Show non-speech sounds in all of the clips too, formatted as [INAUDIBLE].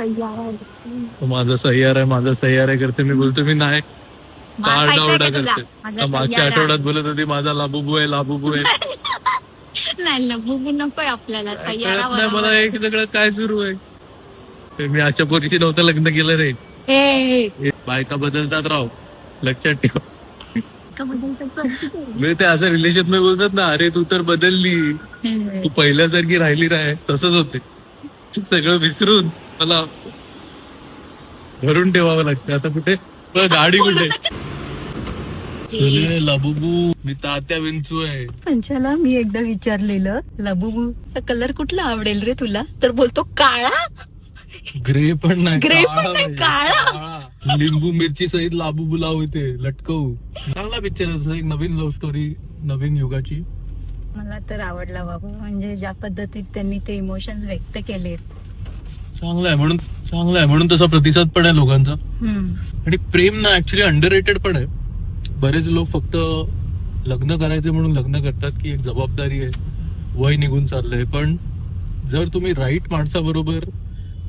सह्यारा तो माझा सह्यार आहे माझा सह्यार आहे करते मी बोलतो मी नाही. का मार खायचा आरडाओरडा आहे का तुला? करते माझा मागच्या. आठवड्यात बोलत होती माझा लाबुबू आहे लाबुबू आहे. [LAUGHS] नाही नकोय आपल्याला सह्यारा कळत नाही मला बरोबर. एक सगळं काय सुरू आहे? ते मी आजच्या पोरीशी नव्हतं लग्न केलं रे. ए, हे बायका बदलतात राव. लक्षात ठेव. का बदलतं चौकीत आहे. मी ते असं रिलेशनमध्ये बोलतात ना अरे तू तर बदलली. तू पहिल्यासारखी राहिली नाही. तसंच होते. सगळं विसरून मला भरून ठेवावं लागतं. आता कुठे? बघ, गाडी कुठे? चले लाबुबू मी तात्या विंचू आहे. पंचाला मी एकदा विचारलेलं लाबूबूचा कलर कुठला आवडेल रे तुला? तर बोलतो काळा. ग्रे पण नाही Grey पण काळा नाही, पाहिजे. काळा. काळा. लिंबू मिरची सहित लाबुबू लावू इथे लटकवू. चांगला पिक्चर आहे एक नवीन लव्ह स्टोरी नवीन युगाची. मला तर आवडला बाबा. म्हणजे ज्या पद्धतीत त्यांनी ते इमोशन्स व्यक्त केलेत. चांगला आहे म्हणून चांगला आहे म्हणून तसा प्रतिसाद पण आहे लोकांचा. हम्म. आणि प्रेम ना ऍक्च्युली अंडर पण आहे. बरेच लोक फक्त लग्न करायचे म्हणून लग्न करतात की एक जबाबदारी आहे. वय निघून चाललंय. पण जर तुम्ही राईट माणसाबरोबर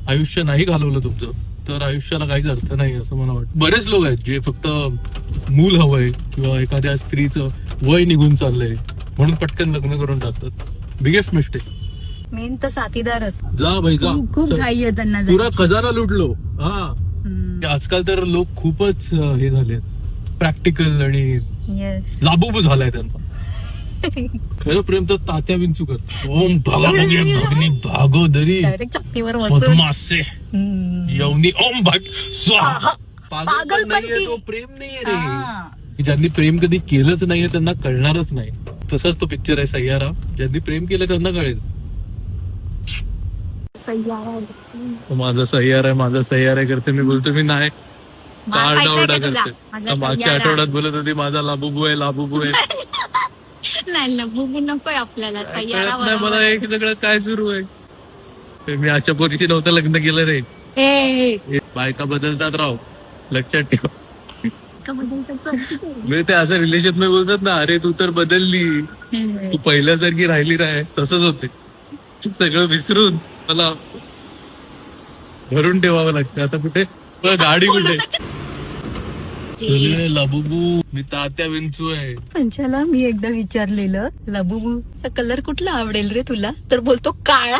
आयुष्य नाही घालवलं तुमचं तर आयुष्याला काहीच अर्थ नाही असं मला वाटतं. बरेच लोक आहेत जे फक्त मूल हवंय किंवा एखाद्या स्त्रीचं वय निघून चाललंय. म्हणून पटकन लग्न करून टाकतात बिगेस्ट मिस्टेक मेन तर साथीदारच. जा भाई जा. खूप. घाई आहे त्यांना पुरा जायची. खजाना लुटलो. हा. हम्म. आजकाल तर लोक खूपच अं, हे झाले प्रॅक्टिकल आणि लाबूबू झालाय त्यांचा. खरं प्रेम तर तात्या विंचू करत ओम भागोगे भगनी भागोदरी. डायरेक्ट चक्कीवर बसून पद्मासे हम्म. यवनी ओम भट स्वाहा. ती. प्रेम नाहीये रे. हा. की ज्यांनी प्रेम कधी केलंच नाहीये त्यांना कळणारच नाही. तसाच तो पिक्चर आहे सह्यारा ज्यांनी प्रेम केलं त्यांना कळेल. माझा सह्यार आहे माझा सह्यार आहे करते मी बोलतो मी नाही. आरडाओरडा? करते. मागच्या. आठवड्यात बोलत होती माझा लाबुबू आहे लाबुबू आहे. नाही नकोय आपल्याला मला. एक सगळं काय सुरू आहे? मी आजच्या पोरीशी नव्हतं लग्न केलं रे. बायका बदलतात राव. लक्षात ठेव. आहे. मी ते असं रिलेशनमध्ये बोलतात ना अरे तू तर बदलली. तू पहिल्यासारखी राहिली नाही तसंच होते. सगळं विसरून मला भरून ठेवावं लागतं. आता कुठे? गाडी कुठे? चले लाबुबू. मी तात्या विंचू आहे. पंचाला मी एकदा विचारलेलं लाबूबूचा कलर कुठला आवडेल रे तुला? तर बोलतो काळा.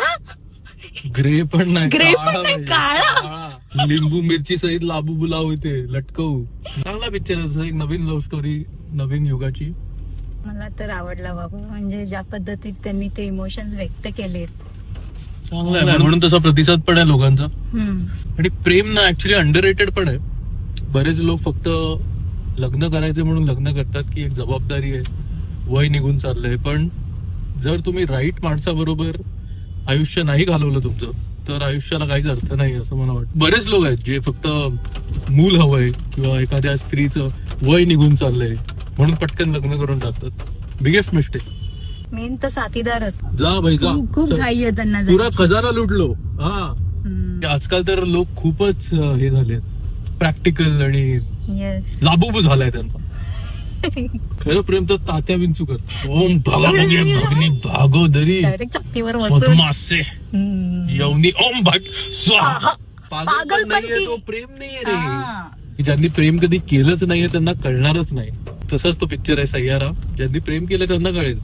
ग्रे पण नाही Grey पण काळा नाही, पाहिजे. काळा. काळा. लिंबू मिरची सहित लाबुबू लावू इथे लटकवू चांगला पिक्चर आहे एक नवीन लव्ह स्टोरी नवीन युगाची मला तर आवडला बाबा म्हणजे ज्या पद्धतीत त्यांनी ते इमोशन्स व्यक्त केलेत चांगला आहे म्हणून तसा प्रतिसाद पण आहे लोकांचा हम्म. आणि प्रेम ना ऍक्च्युली अंडर रेटेड पण आहे बरेच लोक फक्त लग्न करायचे म्हणून लग्न करतात की एक जबाबदारी आहे वय निघून चाललंय पण जर तुम्ही राईट माणसाबरोबर आयुष्य नाही घालवलं तुमचं तर आयुष्याला काहीच अर्थ नाही असं मला वाटतं. बरेच लोक आहेत जे फक्त मूल हवंय किंवा एखाद्या स्त्रीचं वय निघून चाललंय म्हणून पटकन लग्न करून टाकतात. बिगेस्ट मिस्टेक मेन तर साथीदारच जा भाई जा. खूप. घाई आहे त्यांना पुरा. खजाना लुटलो. हा. आजकाल तर लोक खूपच हे झाले प्रॅक्टिकल आणि लाबुबू झालाय त्यांचा. खरं प्रेम तर तात्या विंचू करत ओम भागोगे [LAUGHS] भगनी भागोदरी. डायरेक्ट चक्कीवर बसून हम्म. यवनी ओम भट स्वाहा. पागल पण नाहीये ती. प्रेम नाहीये रे. हा. की ज्यांनी प्रेम कधी केलंच नाहीये त्यांना कळणारच नाही. तसाच तो पिक्चर आहे सह्यारा ज्यांनी प्रेम केलं त्यांना कळेल.